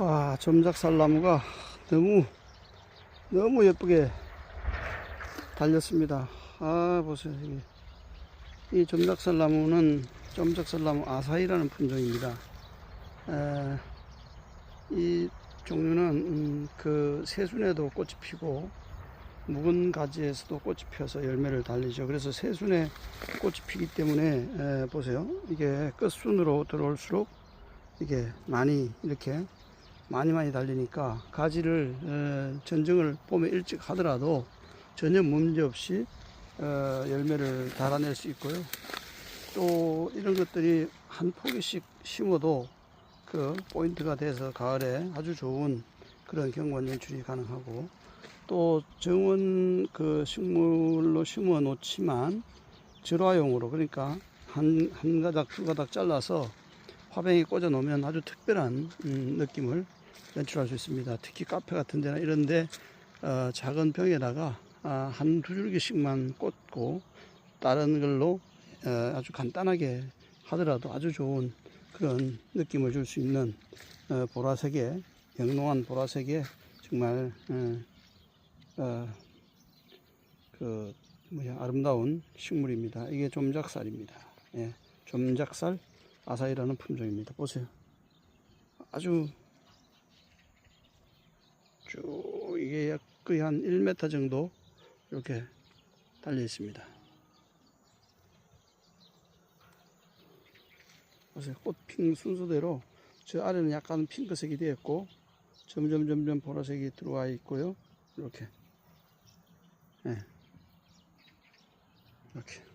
와, 점작살나무가 너무, 너무 예쁘게 달렸습니다. 아, 보세요. 이게. 이 점작살나무는 점작살나무 아사이라는 품종입니다. 에, 이 종류는 음, 그 새순에도 꽃이 피고 묵은 가지에서도 꽃이 펴서 열매를 달리죠. 그래서 새순에 꽃이 피기 때문에 에, 보세요. 이게 끝순으로 들어올수록 이게 많이 이렇게 많이 많이 달리니까 가지를 에, 전정을 봄에 일찍 하더라도 전혀 문제 없이 어, 열매를 달아낼 수 있고요. 또 이런 것들이 한 포기씩 심어도 그 포인트가 돼서 가을에 아주 좋은 그런 경관 연출이 가능하고 또 정원 그 식물로 심어 놓지만 절화용으로 그러니까 한, 한 가닥 두 가닥 잘라서 화병에 꽂아 놓으면 아주 특별한 음, 느낌을 연출할 수 있습니다. 특히 카페 같은 데나 이런데 어, 작은 병에다가 아, 한두 줄기씩만 꽂고 다른 걸로 어, 아주 간단하게 하더라도 아주 좋은 그런 느낌을 줄 수 있는 어, 보라색의 영롱한 보라색의 정말 어, 어, 그 뭐야 아름다운 식물입니다. 이게 좀작살입니다. 예, 좀작살 아사이라는 품종입니다. 보세요. 아주 쭉 이게 약 거의 한 1m 정도 이렇게 달려 있습니다. 보세요. 꽃핀 순서대로 저 아래는 약간 핑크색이 되었고 점점 점점 보라색이 들어와 있고요. 이렇게 예. 이렇게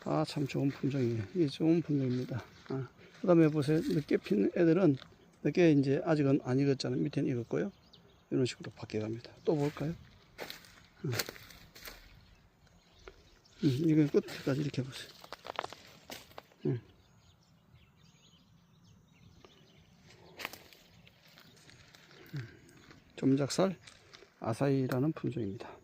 다 참 좋은 품종이에요. 이게 좋은 품종입니다. 아, 그 다음에 보세요. 늦게 피는 애들은 늦게 이제 아직은 안 익었잖아요. 밑에는 익었고요. 이런 식으로 바뀌어 갑니다. 또 볼까요? 음. 음, 이건 끝까지 이렇게 보세요. 음. 음. 점작살 아사이라는 품종입니다.